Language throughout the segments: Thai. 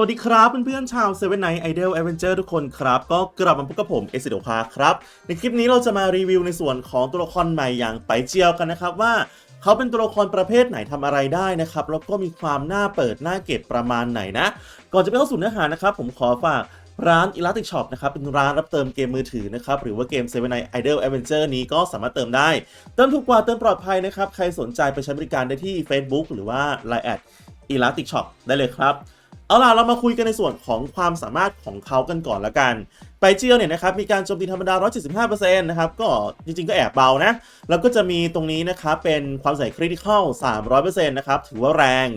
สวัสดีครับเพื่อนๆชาว Seven Night Idol Adventure ทุกคนครับ ก็กลับมาพบกับผมเอซิโดพาครับ ในคลิปนี้เราจะมารีวิวในส่วนของตัวละครใหม่อย่างไปเจียวกันนะครับว่าเขาเป็นตัวละครประเภทไหนทำอะไรได้นะครับ แล้วก็มีความน่าเปิดน่าเก็บประมาณไหนนะ ก่อนจะไปเข้าสู่เนื้อหานะครับ ผมขอฝากร้าน Elastic Shop นะครับ เป็นร้านรับเติมเกมมือถือนะครับ หรือว่าเกม Seven Night Idol Adventure นี้ก็สามารถเติมได้ เติมถูกกว่าเติมปลอดภัยนะครับ ใครสนใจไปใช้บริการได้ที่ Facebook หรือว่า Line แอด Elastic Shop ได้เลยครับ เอาล่ะเรามาคุยกันในส่วนของความสามารถของเขากันก่อนละกัน ไปเจียวเนี่ยนะครับมีการโจมตีธรรมดา 175%นะครับก็จริงๆก็แอบเบานะ แล้วก็จะมีตรงนี้นะครับเป็นความใส่คริติคอล300%นะครับถือว่าแรง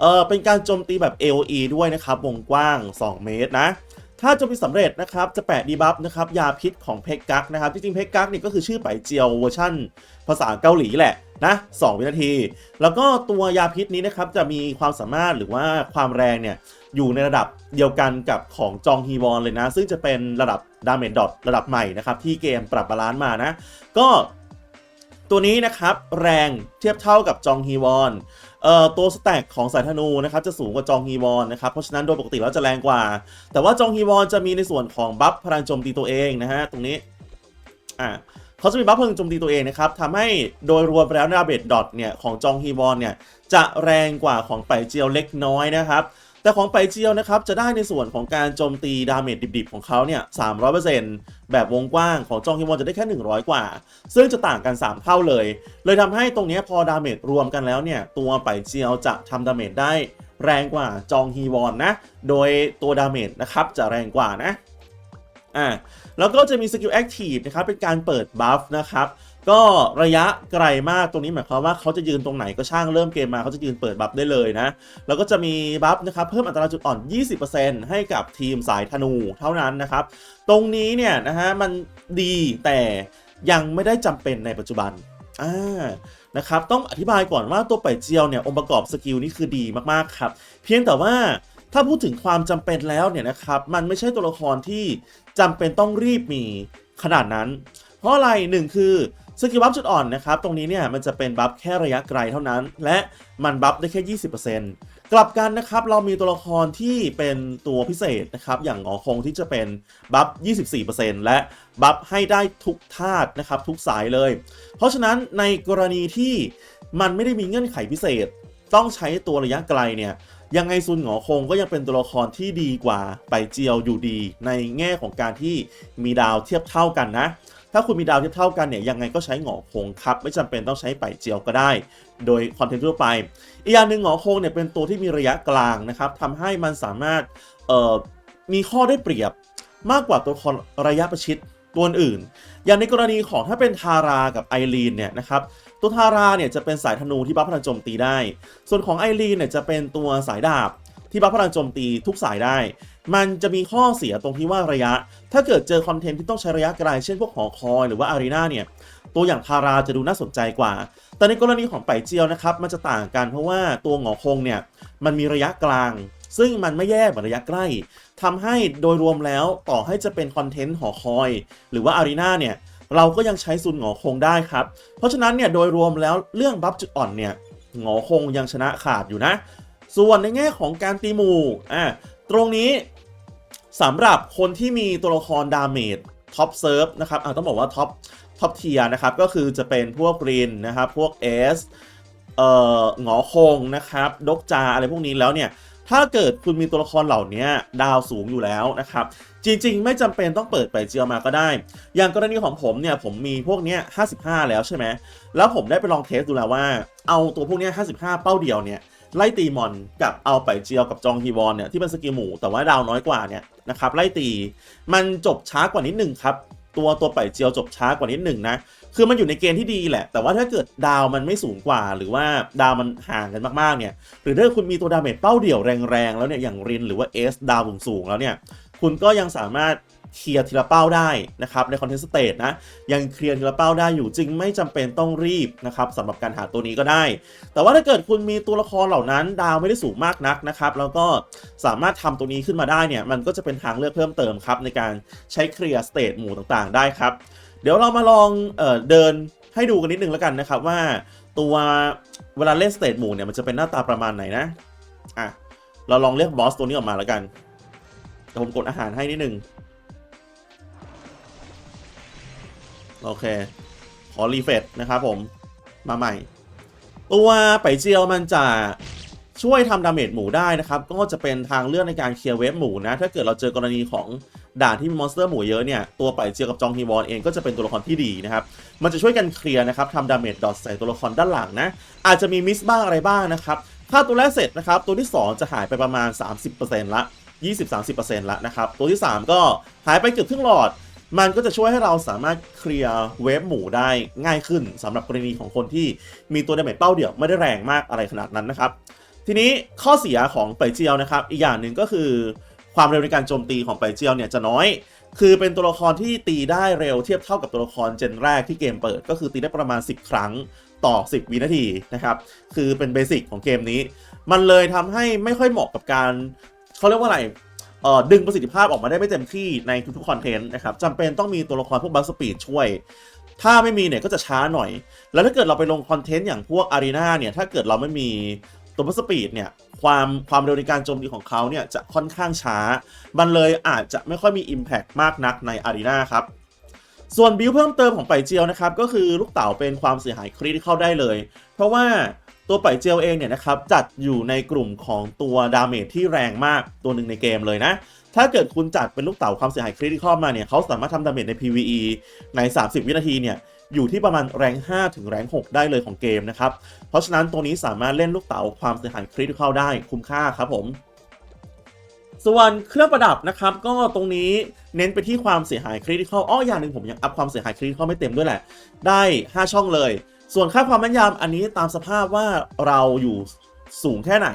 เออเป็นการโจมตีแบบ AOE ด้วยนะครับวงกว้าง 2 เมตรนะ ถ้าโจมตีสำเร็จนะครับ จะแปะดีบัฟนะครับยาพิษของเพกกักนะครับ จริงๆเพกกักนี่ก็คือชื่อไปเจียวเวอร์ชั่น ภาษาเกาหลีแหละนะ2วินาที แล้วก็ตัวยาพิษนี้นะครับจะมีความสามารถหรือว่าความแรงเนี่ยอยู่ในระดับเดียวกันกับของจองฮีวอนเลยนะ ซึ่งจะเป็นระดับดาเมจดอทระดับใหม่นะครับที่เกมปรับบาลานซ์มานะ ก็ตัวนี้นะครับแรงเทียบเท่ากับจองฮีวอน เอ่อตัวสแต็กของสายธนูนะครับจะสูงกว่าจองฮีวอนนะครับเพราะฉะนั้นโดยปกติแล้วจะแรงกว่า แต่ว่าจองฮีวอนจะมีในส่วนของบัฟพลังโจมตีตัวเองนะฮะตรงนี้อ่าเขาจะมีบัฟพลังโจมตีตัวเองนะครับทำให้โดยรวมแล้วดาเบดดอทเนี่ยของจองฮีวอนเนี่ยจะแรงกว่าของไปเจียวเล็กน้อยนะครับ แต่ของไปเจียวนะครับจะได้ในส่วนของการโจมตีดาเมจดิบๆ ของเขาเนี่ย300%แบบวงกว้างของจองฮิวอนจะได้แค่ 100 กว่า ซึ่งจะต่างกัน 3 เท่าเลย เลยทำให้ตรงนี้พอดาเมจรวมกันแล้วเนี่ย ตัวไปเจียวจะทำดาเมจได้แรงกว่าจองฮีวอนนะ โดยตัวดาเมจนะครับจะแรงกว่านะอ่าแล้วก็จะมีสกิลแอคทีฟนะครับเป็นการเปิดบัฟนะครับ ก็ระยะไกลมากตรงนี้หมายความว่าเขาจะยืนตรงไหนก็ช่างเริ่มเกมมาเขาจะยืนเปิดบัฟได้เลยนะ แล้วก็จะมีบัฟนะครับเพิ่มอัตราจุดอ่อน 20%ให้กับทีมสายธนูเท่านั้นนะครับ ตรงนี้เนี่ยนะฮะมันดีแต่ยังไม่ได้จำเป็นในปัจจุบันอ่านะครับต้องอธิบายก่อนว่าตัวไปเจียวเนี่ยองค์ประกอบสกิลนี่คือดีมากๆครับ เพียงแต่ว่าถ้าพูดถึงความจำเป็นแล้วเนี่ยนะครับมันไม่ใช่ตัวละครที่จำเป็นต้องรีบมีขนาดนั้น เพราะอะไรหนึ่งคือ สกิลบัฟจุดอ่อนนะครับ ตรงนี้เนี่ยมันจะเป็นบัฟแค่ระยะไกลเท่านั้น และมันบัฟได้แค่ 20%กลับกันนะครับ เรามีตัวละครที่เป็นตัวพิเศษนะครับ อย่างหงอคงที่จะเป็นบัฟ 24%และบัฟให้ได้ทุกธาตุนะครับ ทุกสายเลย เพราะฉะนั้นในกรณีที่มันไม่ได้มีเงื่อนไขพิเศษ ต้องใช้ตัวระยะไกลเนี่ยยังไงซุนหงอคงก็ยังเป็นตัวละครที่ดีกว่าไปเจียวอยู่ดี ในแง่ของการที่มีดาวเทียบเท่ากันนะ ถ้าคุณมีดาวเทียบเท่ากันเนี่ยยังไงก็ใช้หงอคงครับ ไม่จำเป็นต้องใช้ไปเจียวก็ได้ โดยคอนเทนต์ทั่วไป อีกอย่างหนึ่งหงอคงเนี่ยเป็นตัวที่มีระยะกลางนะครับทำให้มันสามารถเอ่อมีข้อได้เปรียบมากกว่าตัวละครระยะประชิดตัวอื่น อย่างในกรณีของถ้าเป็นทารากับไอรีนเนี่ยนะครับตัวทาราเนี่ยจะเป็นสายธนูที่บัฟพลังโจมตีได้ ส่วนของไอรีนเนี่ยจะเป็นตัวสายดาบที่บัฟพลังโจมตีทุกสายได้ มันจะมีข้อเสียตรงที่ว่าระยะ ถ้าเกิดเจอคอนเทนต์ที่ต้องใช้ระยะไกลเช่นพวกหอคอยหรือว่าอารีนาเนี่ย ตัวอย่างทาราจะดูน่าสนใจกว่า แต่ในกรณีของไปเจียวนะครับ มันจะต่างกันเพราะว่าตัวหงอคงเนี่ย มันมีระยะกลาง ซึ่งมันไม่แย่เหมือนระยะใกล้ทำให้โดยรวมแล้วต่อให้จะเป็นคอนเทนต์หอคอย หรือว่าอารีนาเนี่ย เราก็ยังใช้ซุนหงอคงได้ครับ เพราะฉะนั้นเนี่ยโดยรวมแล้วเรื่องบัฟจุดอ่อนเนี่ยหงอคงยังชนะขาดอยู่นะ ส่วนในแง่ของการตีหมู่อะตรงนี้ สำหรับคนที่มีตัวละครดาเมจท็อปเซิร์ฟนะครับอะต้องบอกว่าท็อปท็อปเทียนะครับ ก็คือจะเป็นพวกกรีนนะครับ พวกเอสเอ่อหงอคงนะครับ ดกจาอะไรพวกนี้แล้วเนี่ย ถ้าเกิดคุณมีตัวละครเหล่านี้ดาวสูงอยู่แล้วนะครับ จริง ๆ ไม่จำเป็นต้องเปิดไปเจียมาก็ได้ อย่างกรณีของผมเนี่ย ผมมีพวกเนี้ย55แล้วใช่ไหม แล้วผมได้ไปลองเทสดูแล้วว่า เอาตัวพวกเนี้ย55เป้าเดียวเนี่ย ไล่ตีมอนกับเอาไปเจียวกับจองฮีวอนเนี่ยที่เป็นสกิลหมู่แต่ว่าดาวน้อยกว่าเนี่ยนะครับไล่ตีมันจบช้ากว่านิดหนึ่งครับตัวตัวไปเจียวจบช้ากว่านิดหนึ่งนะคือมันอยู่ในเกณฑ์ที่ดีแหละ แต่ว่าถ้าเกิดดาวมันไม่สูงกว่า หรือว่าดาวมันห่างกันมากๆเนี่ยหรือถ้าคุณมีตัวดาเมจเป้าเดี่ยวแรงๆแล้วเนี่ยอย่างรินหรือว่าเอสดาวสูงๆแล้วเนี่ยคุณก็ยังสามารถ เคลียร์ทีละเป้าได้นะครับในคอนเทนต์สเตทนะยังเคลียร์ทีละเป้าได้อยู่จึงไม่จำเป็นต้องรีบนะครับสำหรับการหาตัวนี้ก็ได้ แต่ว่าถ้าเกิดคุณมีตัวละครเหล่านั้น ดาวไม่ได้สูงมากนักนะครับแล้วก็สามารถทำตัวนี้ขึ้นมาได้เนี่ยมันก็จะเป็นทางเลือกเพิ่มเติมครับในการใช้เคลียร์สเตทหมู่ต่างๆ ได้ครับเดี๋ยวเรามาลองเออเดินให้ดูกันนิดนึงแล้วกันนะครับว่าตัวเวลาเล่นสเตทหมู่เนี่ยมันจะเป็นหน้าตาประมาณไหนนะอะเราลองเรียกบอสตัวนี้ออกมาแล้วกันผมกดอาหารให้นิดนึง โอเค ขอรีเฟรชนะครับผม มาใหม่ ตัวไปเจียวมันจะช่วยทำดาเมจหมูได้นะครับ ก็จะเป็นทางเลือกในการเคลียร์เวฟหมูนะ ถ้าเกิดเราเจอกรณีของด่านที่มีมอนสเตอร์หมูเยอะเนี่ย ตัวไปเจียวกับจองฮีวอนเองก็จะเป็นตัวละครที่ดีนะครับ มันจะช่วยกันเคลียร์นะครับทำดาเมจดอทใส่ตัวละครด้านหลังนะ อาจจะมีมิสบ้างอะไรบ้างนะครับ ถ้าตัวแรกเสร็จนะครับ ตัวที่ 2 จะหายไปประมาณ 30%ละ20-30%ละนะครับ ตัวที่ 3 ก็หายไปเกือบครึ่งหลอด มันก็จะช่วยให้เราสามารถเคลียร์เวฟหมูได้ง่ายขึ้นสำหรับกรณีของคนที่มีตัวดาเมจเป้าเดี่ยวไม่ได้แรงมากอะไรขนาดนั้นนะครับ ทีนี้ข้อเสียของไปเจียวนะครับ อีกอย่างหนึ่งก็คือความเร็วในการโจมตีของไปเจียวเนี่ยจะน้อย คือเป็นตัวละครที่ตีได้เร็วเทียบเท่ากับตัวละครเจนแรกที่เกมเปิด ก็คือตีได้ประมาณ 10 ครั้งต่อ 10 วินาทีนะครับ คือเป็นเบสิกของเกมนี้ มันเลยทำให้ไม่ค่อยเหมาะกับการเขาเรียกว่าอะไร ดึงประสิทธิภาพออกมาได้ไม่เต็มที่ในทุกๆคอนเทนต์นะครับจำเป็นต้องมีตัวละครพวกบัสสปีดช่วย ถ้าไม่มีเนี่ยก็จะช้าหน่อย แล้วถ้าเกิดเราไปลงคอนเทนต์อย่างพวกอารีนาเนี่ยถ้าเกิดเราไม่มีตัวบัสสปีดเนี่ยความความเร็วในการโจมตีของเขาเนี่ยจะค่อนข้างช้า มันเลยอาจจะไม่ค่อยมี Impact มากนักในอารีนาครับส่วนบิลเพิ่มเติมของไปเจียวนะครับก็คือลูกเต๋าเป็นความเสียหายคริติคอลได้เลย เพราะว่า ตัวปเจียวเองเนี่ยนะครับจัดอยู่ในกลุ่มของตัวดาเมจที่แรงมากตัวหนึ่งในเกมเลยนะ ถ้าเกิดคุณจัดเป็นลูกเต๋าความเสียหายคริติคอลมาเนี่ยเขาสามารถทำดาเมจใน PVE ใน 30 วินาทีเนี่ยอยู่ที่ประมาณแรง 5 ถึงแรง 6 ได้เลยของเกมนะครับ เพราะฉะนั้นตัวนี้สามารถเล่นลูกเต๋าความเสียหายคริติคอลได้คุ้มค่าครับผม ส่วนเครื่องประดับนะครับก็ตรงนี้เน้นไปที่ความเสียหายคริติคอลอ้ออย่างหนึ่งผมยังอัพความเสียหายคริติคอลไม่เต็มด้วยแหละ ได้ 5 ช่องเลย ส่วนค่าความแม่นยำอันนี้ตามสภาพว่าเราอยู่สูงแค่ไหน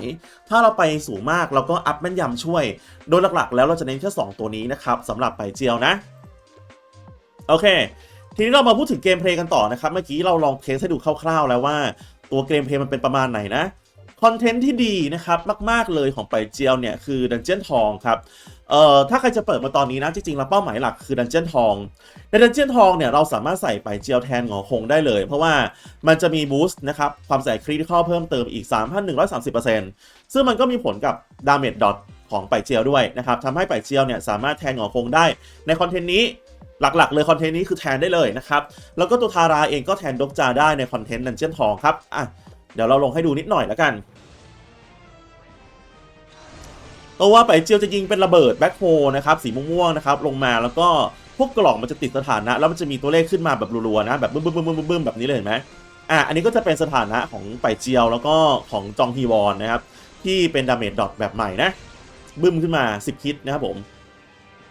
ถ้าเราไปสูงมากเราก็อัพแม่นยำช่วย โดยหลักๆ แล้วเราจะเน้นแค่ 2 ตัวนี้นะครับสำหรับไปเจียวนะ โอเค ทีนี้เรามาพูดถึงเกมเพลย์กันต่อนะครับ เมื่อกี้เราลองเทสให้ดูคร่าวๆ แล้วว่าตัวเกมเพลย์มันเป็นประมาณไหนนะคอนเทนต์ที่ดีนะครับมาก ๆ เลยของไปเจียวเนี่ยคือดันเจียนทองครับ เอ่อถ้าใครจะเปิดมาตอนนี้นะ จริงๆแล้วเป้าหมายหลักคือดันเจียนทอง ในดันเจียนทองเนี่ยเราสามารถใส่ไปเจียวแทนหงอคงได้เลย เพราะว่ามันจะมีบูสต์นะครับ ความใส่คริติคอลเพิ่มเติมอีก 3,130%ซึ่งมันก็มีผลกับดาเมจดอทของไปเจียวด้วยนะครับทำให้ไปเจียวเนี่ยสามารถแทนหงอคงได้ในคอนเทนต์นี้หลักๆ เลยคอนเทนต์นี้คือแทนได้เลยนะครับ แล้วก็ตัวทาราเองก็แทนดกจาได้ในคอนเทนต์ดันเจียนทองครับอะเดี๋ยวเราลงให้ดูนิดหน่อยแล้วกัน ตัวว่าไปเจียวจะยิงเป็นระเบิดแบ็คโฮนะครับสีม่วงๆนะครับลงมาแล้วก็พวกกล่องมันจะติดสถานะ แล้วมันจะมีตัวเลขขึ้นมาแบบรัวๆนะแบบบึ้มบึ้มบึ้มบึ้มบึ้มแบบนี้เลยเห็นไหมอะอันนี้ก็จะเป็นสถานะของไปเจียวแล้วก็ของจองฮีวอนนะครับที่เป็นดาเมจดอทแบบใหม่นะบึ้มขึ้นมา 10 คิดนะครับผม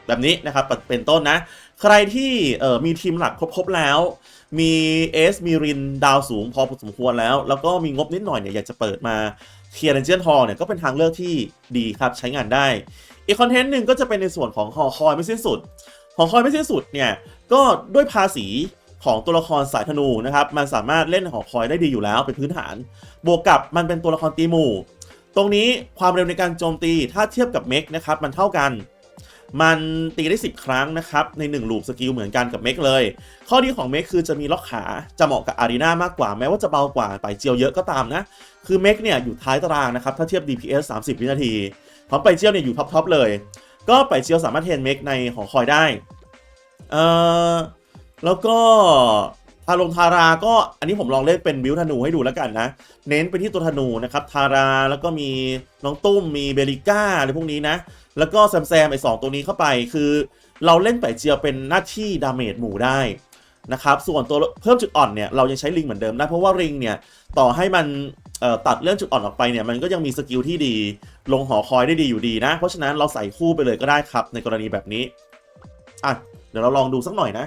แบบนี้นะครับเป็นต้นนะ ใครที่เอ่อมีทีมหลักครบๆแล้ว มีเอสมีรินดาวสูงพอสมควรแล้ว แล้วก็มีงบนิดหน่อยเนี่ยอยากจะเปิดมา เทียร์เรนเจียนทอเนี่ยก็เป็นทางเลือกที่ดีครับใช้งานได้ อีกคอนเทนต์หนึ่งก็จะเป็นในส่วนของหอคอยไม่สิ้นสุด หอคอยไม่สิ้นสุดเนี่ยก็ด้วยภาษีของตัวละครสายธนูนะครับมันสามารถเล่นหอคอยได้ดีอยู่แล้วเป็นพื้นฐาน บวกกับมันเป็นตัวละครตีหมู่ ตรงนี้ความเร็วในการโจมตีถ้าเทียบกับเมกนะครับมันเท่ากัน มันตีได้ 10 ครั้งนะครับ ใน1ลูปสกิลเหมือนกันกับเมกเลย ข้อดีของเมกคือจะมีล็อกขาจะเหมาะกับอารีนามากกว่าแม้ว่าจะเบากว่าไปเจียวเยอะก็ตามนะ คือเมกเนี่ยอยู่ท้ายตารางนะครับ ถ้าเทียบ DPS 30 วินาทีของไปเจียวเนี่ยอยู่ท็อปๆเลย ก็ไปเจียวสามารถเทนเมกในหอคอยได้เอ่อแล้วก็ทารงทาราก็อันนี้ผมลองเล่นเป็นบิวธนูให้ดูแล้วกันนะ เน้นไปที่ตัวธนูนะครับ ทาราแล้วก็มีน้องตุ้มมีเบลิก้าอะไรพวกนี้นะ แล้วก็แซมแซมไอสองตัวนี้เข้าไปคือ เราเล่นไปเจียวเป็นหน้าที่ดาเมจหมู่ได้นะครับส่วนตัวเพิ่มจุดอ่อนเนี่ยเรายังใช้ลิงเหมือนเดิมนะเพราะว่าริงเนี่ยต่อให้มันตัดเรื่องจุดอ่อนออกไปเนี่ยมันก็ยังมีสกิลที่ดี ลงหอคอยได้ดีอยู่ดีนะ เพราะฉะนั้นเราใส่คู่ไปเลยก็ได้ครับในกรณีแบบนี้อะเดี๋ยวเราลองดูสักหน่อยนะ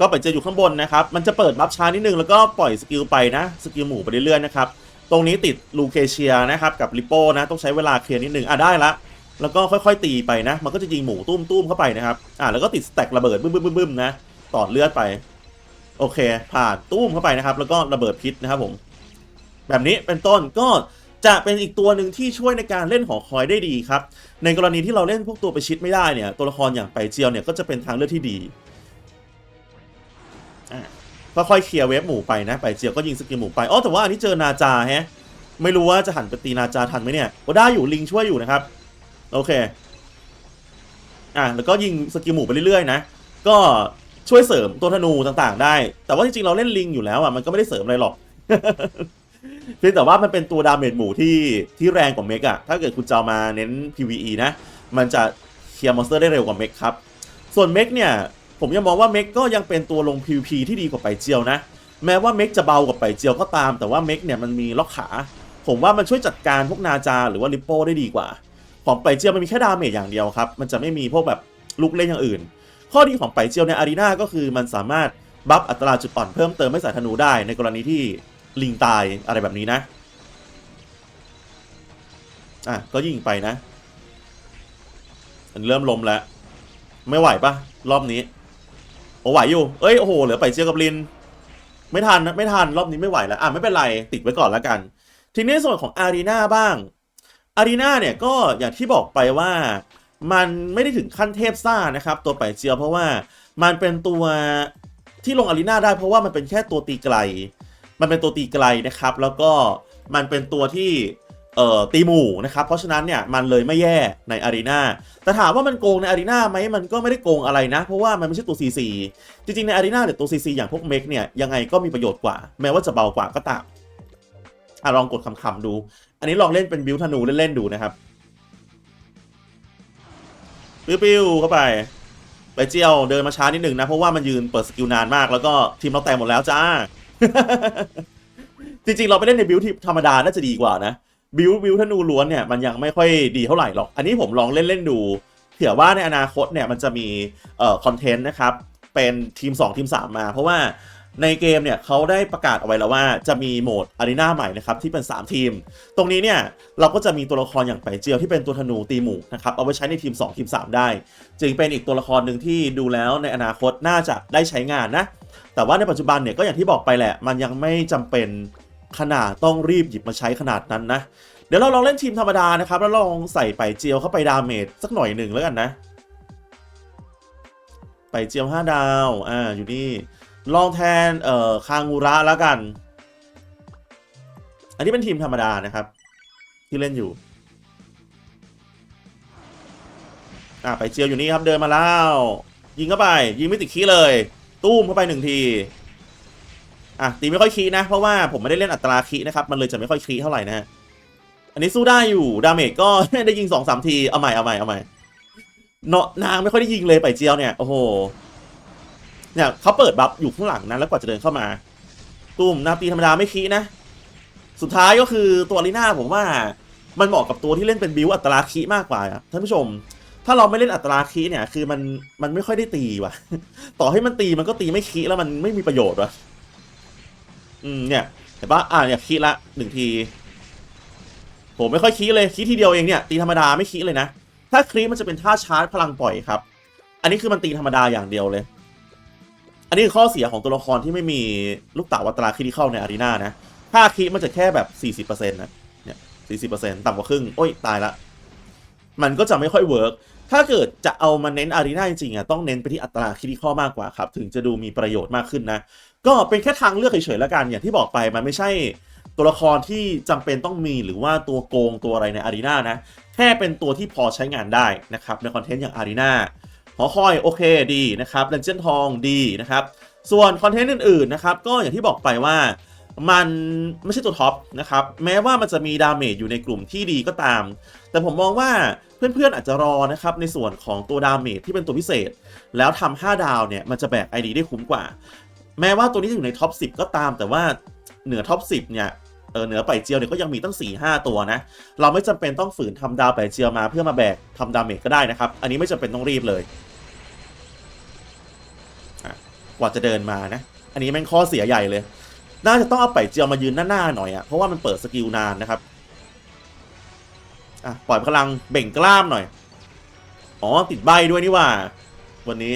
ก็ไปเจออยู่ข้างบนนะครับ มันจะเปิดบัฟช้านิดนึงแล้วก็ปล่อยสกิลไปนะ สกิลหมู่ไปเรื่อยๆนะครับ ตรงนี้ติดลูเคเชียนะครับกับลิโป้นะ ต้องใช้เวลาเคลียร์นิดนึง อะได้ละ แล้วก็ค่อยๆตีไปนะ มันก็จะยิงหมูตุ้มๆเข้าไปนะครับ อะแล้วก็ติดสแต็กระเบิดบึ้มๆๆๆนะ ต่อเลือดไป โอเค ผ่านตุ้มเข้าไปนะครับ แล้วก็ระเบิดพิษนะครับผม แบบนี้เป็นต้นก็จะเป็นอีกตัวหนึ่งที่ช่วยในการเล่นหอคอยได้ดีครับ ในกรณีที่เราเล่นพวกตัวไปชิดไม่ได้เนี่ย ตัวละครอย่างไปเจียวเนี่ยก็จะเป็นทางเลือกที่ดี อะค่อยเคลียร์เวฟหมู่ไปนะ ไปเจียวก็ยิงสกิลหมู่ไปอ๋อแต่ว่าอันนี้เจอนาจาแฮะ ไม่รู้ว่าจะหันไปตีนาจาทันไหมเนี่ยก็ได้อยู่ลิงช่วยอยู่นะครับ โอเค อะแล้วก็ยิงสกิลหมู่ไปเรื่อยๆนะ ก็ช่วยเสริมตัวธนูต่างๆ ได้ แต่ว่าจริงๆเราเล่นลิงอยู่แล้วอะมันก็ไม่ได้เสริมอะไรหรอกเพียงแต่ว่ามันเป็นตัวดาเมจหมู่ที่ที่แรงกว่าเมกอะถ้าเกิดคุณจะมาเน้น PVE นะ มันจะเคลียร์มอนสเตอร์ได้เร็วกว่าเมกครับ ส่วนเมกเนี่ย ผมยังมองว่าเม็กก็ยังเป็นตัวลง PVP ที่ดีกว่าไปเจียวนะ แม้ว่าเม็กจะเบากว่าไปเจียวก็ตาม แต่ว่าเม็กเนี่ยมันมีล็อกขา ผมว่ามันช่วยจัดการพวกนาจาหรือว่าลิปโป้ได้ดีกว่า ของไปเจียวมันมีแค่ดาเมจอย่างเดียวครับ มันจะไม่มีพวกแบบลูกเล่นอย่างอื่น ข้อดีของไปเจียวในอารีนาก็คือมันสามารถบัฟอัตราจุดอ่อนเพิ่มเติมให้สายธนูได้ในกรณีที่ลิงตายอะไรแบบนี้นะ อะก็ยิงไปนะ มันเริ่มลมแล้ว ไม่ไหวปะรอบนี้ อ้ไหวอยู่ เอ้ยโอ้โหเหลือไปเจียวกับลิน ไม่ทันนะไม่ทันรอบนี้ไม่ไหวแล้วอะไม่เป็นไรติดไว้ก่อนแล้วกัน ทีนี้ส่วนของอารีนาบ้าง อารีนาเนี่ยก็อย่างที่บอกไปว่า มันไม่ได้ถึงขั้นเทพซ่านะครับ ตัวไปเจียวเพราะว่ามันเป็นตัวที่ลงอารีนาได้ เพราะว่ามันเป็นแค่ตัวตีไกล มันเป็นตัวตีไกลนะครับ แล้วก็มันเป็นตัวที่ เอ่อตีหมู่นะครับ เพราะฉะนั้นเนี่ยมันเลยไม่แย่ในอารีนาแต่ถามว่ามันโกงในอารีนาไหมมันก็ไม่ได้โกงอะไรนะ เพราะว่ามันไม่ใช่ตัว CC จริงๆในอารีนาเนี่ยตัว CC อย่างพวกเมกเนี่ยยังไงก็มีประโยชน์กว่า แม้ว่าจะเบากว่าก็ตามอะลองกดคำๆดู อันนี้ลองเล่นเป็นบิวธนูเล่นๆดูนะครับปิ้วๆเข้าไปไปเจียวเดินมาช้านิดหนึ่งนะ เพราะว่ามันยืนเปิดสกิลนานมากแล้วก็ทีมเราแตกหมดแล้วจ้า จริงๆ เราไปเล่นในบิวที่ธรรมดาน่าจะดีกว่านะ บิวบิวธนูล้วนเนี่ยมันยังไม่ค่อยดีเท่าไหร่หรอก อันนี้ผมลองเล่นเล่นดู เผื่อว่าในอนาคตเนี่ยมันจะมีเอ่อคอนเทนต์นะครับ เป็นทีม 2 ทีม 3 มา เพราะว่าในเกมเนี่ยเขาได้ประกาศเอาไว้แล้วว่าจะมีโหมดอารีนาใหม่นะครับที่เป็น 3 ทีม ตรงนี้เนี่ยเราก็จะมีตัวละครอย่างไปเจียวที่เป็นตัวธนูตีหมู่นะครับเอาไว้ใช้ในทีม 2 ทีม 3 ได้ จึงเป็นอีกตัวละครหนึ่งที่ดูแล้วในอนาคตน่าจะได้ใช้งานนะแต่ว่าในปัจจุบันเนี่ยก็อย่างที่บอกไปแหละ มันยังไม่จำเป็น ขนาดต้องรีบหยิบมาใช้ขนาดนั้นนะ เดี๋ยวเราลองเล่นทีมธรรมดานะครับ แล้วลองใส่ไปเจียวเข้าไปดาเมจสักหน่อยหนึ่งแล้วกันนะ ไปเจียว 5 ดาว อ่า อยู่นี่ ลองแทน เอ่อ คางูระแล้วกัน อันนี้เป็นทีมธรรมดานะครับ ที่เล่นอยู่ อ่าไปเจียวอยู่นี่ครับ เดินมาแล้ว ยิงเข้าไป ยิงไม่ติดขี้เลยตุ้มเข้าไปหนึ่งที อะตีไม่ค่อยคีนะ เพราะว่าผมไม่ได้เล่นอัตราคีนะครับ มันเลยจะไม่ค่อยคีเท่าไหร่นะฮะอันนี้สู้ได้อยู่ดาเมจก็ ได้ยิงสองสามทีเอาใหม่เอาใหม่เอาใหม่เนาะนางไม่ค่อยได้ยิงเลยไปเจียวเนี่ยโอ้โหเนี่ยเขาเปิดบัฟอยู่ข้างหลังนะแล้วกว่าจะเดินเข้ามาตุ้มนาตีธรรมดาไม่คีนะ สุดท้ายก็คือตัวลีน่าผมว่ามันเหมาะกับตัวที่เล่นเป็นบิวอัตราคีมากกว่าอะท่านผู้ชม ถ้าเราไม่เล่นอัตราคีเนี่ย คือมันมันไม่ค่อยได้ตีว่ะ ต่อให้มันตีมันก็ตีไม่คีแล้วมันไม่มีประโยชน์ว่ะ อืมเนี่ยเห็นปะอ่าเนี่ยคีละหนึ่งทีผมไม่ค่อยคีเลยคีทีเดียวเองเนี่ยตีธรรมดาไม่คีเลยนะ ถ้าคลีมันจะเป็นท่าชาร์จพลังปล่อยครับ อันนี้คือมันตีธรรมดาอย่างเดียวเลย อันนี้คือข้อเสียของตัวละครที่ไม่มีลูกเต๋าวัตราคีที่เข้าในอารีนานะถ้าคีมันจะแค่แบบ40%นะเนี่ย40%ต่ำกว่าครึ่งโอ้ยตายละมันก็จะไม่ค่อยเวิร์กถ้าเกิดจะเอามาเน้นอารีนาจริงๆอะต้องเน้นไปที่อัตราคีที่ข้อมากกว่าครับ ถึงจะดูมีประโยชน์มากขึ้นนะ ก็เป็นแค่ทางเลือกเฉยๆแล้วกัน อย่างที่บอกไปมันไม่ใช่ตัวละครที่จำเป็นต้องมีหรือว่าตัวโกงตัวอะไรในอารีนานะ แค่เป็นตัวที่พอใช้งานได้นะครับ ในคอนเทนต์อย่างอารีนาหอคอยโอเคดีนะครับเลนเจนทองดีนะครับ ส่วนคอนเทนต์อื่นๆนะครับก็อย่างที่บอกไปว่ามันไม่ใช่ตัวท็อปนะครับ แม้ว่ามันจะมีดาเมจอยู่ในกลุ่มที่ดีก็ตาม แต่ผมมองว่าเพื่อนๆอาจจะรอนะครับ ในส่วนของตัวดาเมจที่เป็นตัวพิเศษ แล้วทำ5ดาวเนี่ย มันจะแบก ID ได้คุ้มกว่า แม้ว่าตัวนี้จะอยู่ในท็อป10 ก็ตาม แต่ว่าเหนือท็อป10 เนี่ยเออเหนือไปเจียวเนี่ยก็ยังมีตั้ง 4 5 ตัวนะ เราไม่จำเป็นต้องฝืนทำดาวไปเจียวมาเพื่อมาแบกทำดาเมจก็ได้นะครับ อันนี้ไม่จำเป็นต้องรีบเลยกว่าจะเดินมานะ อันนี้แม่งข้อเสียใหญ่เลย น่าจะต้องเอาไปเจียวมายืนหน้าๆหน่อยอะ่ะเพราะว่ามันเปิดสกิลนานนะครับอะปล่อยพลังเบ่งกล้ามหน่อย อ๋อติดใบด้วยนี่ว่า วันนี้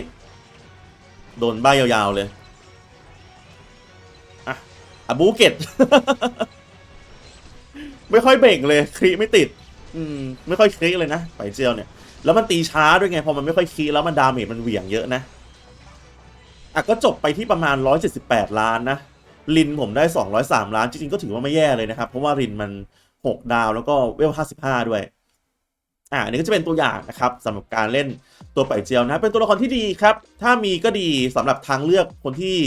โดนใบยาวๆเลย อะบูเกตไม่ค่อยเบ่งเลยครีไม่ติด อืม ไม่ค่อยครีเลยนะไปเจียวเนี่ย แล้วมันตีช้าด้วยไง พอมันไม่ค่อยครีแล้วมันดาเมจมันเหวี่ยงเยอะนะ อะก็จบไปที่ประมาณ 178 ล้านนะ ลินผมได้ 203 ล้าน จริงๆ ก็ถือว่าไม่แย่เลยนะครับ เพราะว่ารินมัน 6 ดาวแล้วก็เวล 55 ด้วย อ่าอันนี้ก็จะเป็นตัวอย่างนะครับสำหรับการเล่นตัวไปเจียวนะ เป็นตัวละครที่ดีครับ ถ้ามีก็ดีสำหรับทางเลือกคนที่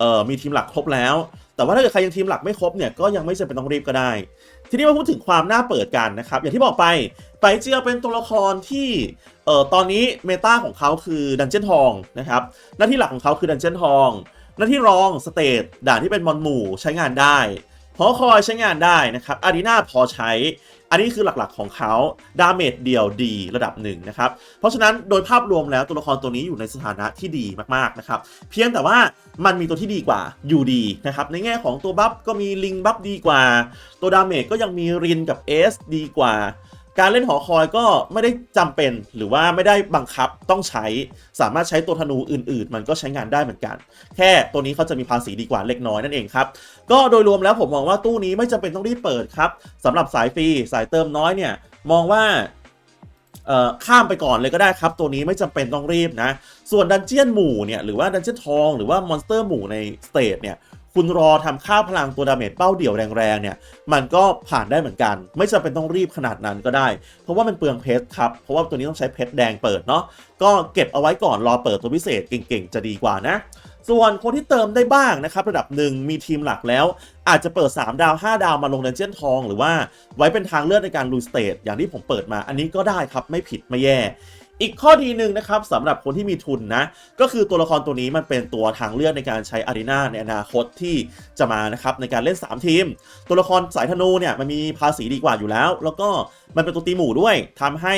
เอ่อมีทีมหลักครบแล้ว แต่ว่าถ้าเกิดใครยังทีมหลักไม่ครบเนี่ยก็ยังไม่จำเป็นต้องรีบก็ได้ ทีนี้มาพูดถึงความน่าเปิดกันนะครับ อย่างที่บอกไปไปเจียเป็นตัวละครที่เอ่อตอนนี้เมตาของเขาคือดันเจียนทองนะครับหน้าที่หลักของเขาคือดันเจียนทอง หน้าที่รองสเตทด่านที่เป็นมอนหมู่ใช้งานได้ พอคอยใช้งานได้นะครับอารีนาพอใช้ อันนี้คือหลักๆของเขาดาเมจเดียวดีระดับหนึ่งนะครับ เพราะฉะนั้นโดยภาพรวมแล้วตัวละครตัวนี้อยู่ในสถานะที่ดีมากๆนะครับ เพียงแต่ว่ามันมีตัวที่ดีกว่าอยู่ดีนะครับ ในแง่ของตัวบัฟก็มีลิงบัฟดีกว่า ตัวดาเมจก็ยังมีรินกับเอสดีกว่า การเล่นหอคอยก็ไม่ได้จำเป็นหรือว่าไม่ได้บังคับต้องใช้ สามารถใช้ตัวธนูอื่น ๆ มันก็ใช้งานได้เหมือนกัน แค่ตัวนี้เขาจะมีภาษีดีกว่าเล็กน้อยนั่นเองครับ ก็โดยรวมแล้วผมมองว่าตู้นี้ไม่จำเป็นต้องรีบเปิดครับสำหรับสายฟรีสายเติมน้อยเนี่ยมองว่าข้ามไปก่อนเลยก็ได้ครับ ตัวนี้ไม่จำเป็นต้องรีบนะ ส่วนดันเจียนหมู่เนี่ยหรือว่าดันเจียนทองหรือว่ามอนสเตอร์หมู่ในสเตทเนี่ย คุณรอทำค่าพลังตัวดาเมจเป้าเดี่ยวแรงๆเนี่ยมันก็ผ่านได้เหมือนกัน ไม่จำเป็นต้องรีบขนาดนั้นก็ได้ เพราะว่ามันเปลืองเพชรครับเพราะว่าตัวนี้ต้องใช้เพชรแดงเปิดเนาะก็เก็บเอาไว้ก่อนรอเปิดตัวพิเศษเก่งๆ จะดีกว่านะส่วนคนที่เติมได้บ้างนะครับระดับหนึ่งมีทีมหลักแล้ว อาจจะเปิด 3 ดาว 5 ดาวมาลงดันเจียนทอง หรือว่าไว้เป็นทางเลือกในการลุยสเตทอย่างที่ผมเปิดมาอันนี้ก็ได้ครับไม่ผิดไม่แย่ อีกข้อดีหนึ่งนะครับสำหรับคนที่มีทุนนะ ก็คือตัวละครตัวนี้มันเป็นตัวทางเลือกในการใช้อารีนาในอนาคตที่จะมานะครับในการเล่น 3 ทีม ตัวละครสายธนูเนี่ยมันมีภาษีดีกว่าอยู่แล้ว แล้วก็มันเป็นตัวตีหมู่ด้วยทำให้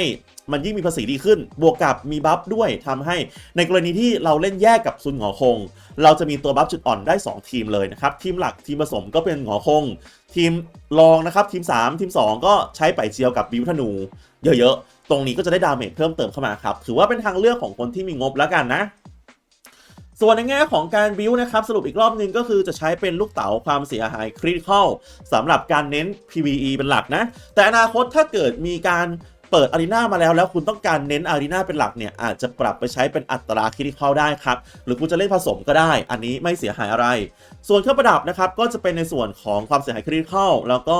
มันยิ่งมีภาษีดีขึ้น บวกกับมีบัฟด้วยทำให้ในกรณีที่เราเล่นแยกกับซุนหงอคง เราจะมีตัวบัฟจุดอ่อนได้ 2 ทีมเลยนะครับทีมหลักทีมผสมก็เป็นหงอคง ทีมรองนะครับทีม 3 ทีม 2 ก็ใช้ไปเจียวกับบิวธนู เยอะๆ ตรงนี้ก็จะได้ดาเมจเพิ่มเติมเข้ามาครับ ถือว่าเป็นทางเลือกของคนที่มีงบแล้วกันนะ ส่วนในแง่ของการบิวนะครับ สรุปอีกรอบหนึงก็คือจะใช้เป็นลูกเต๋าความเสียหายคริติคอลสำหรับการเน้น PVE เป็นหลักนะ แต่อนาคตถ้าเกิดมีการเปิดอารีนามาแล้วแล้วคุณต้องการเน้นอารีนาเป็นหลักเนี่ยอาจจะปรับไปใช้เป็นอัตราคริติคอลได้ครับ หรือคุณจะเล่นผสมก็ได้ อันนี้ไม่เสียหายอะไร ส่วนเครื่องประดับนะครับก็จะเป็นในส่วนของความเสียหายคริติคอลแล้วก็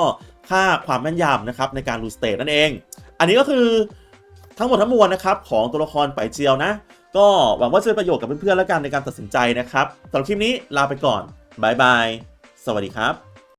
ค่าความแม่นยำนะครับในการรูสเตทนั่นเอง อันนี้ก็คือทั้งหมดทั้งมวลนะครับของตัวละครไปเจียวนะ ก็หวังว่าจะเป็นประโยชน์กับเพื่อนๆแล้วกันในการตัดสินใจนะครับสำหรับคลิปนี้ลาไปก่อนบายบายสวัสดีครับ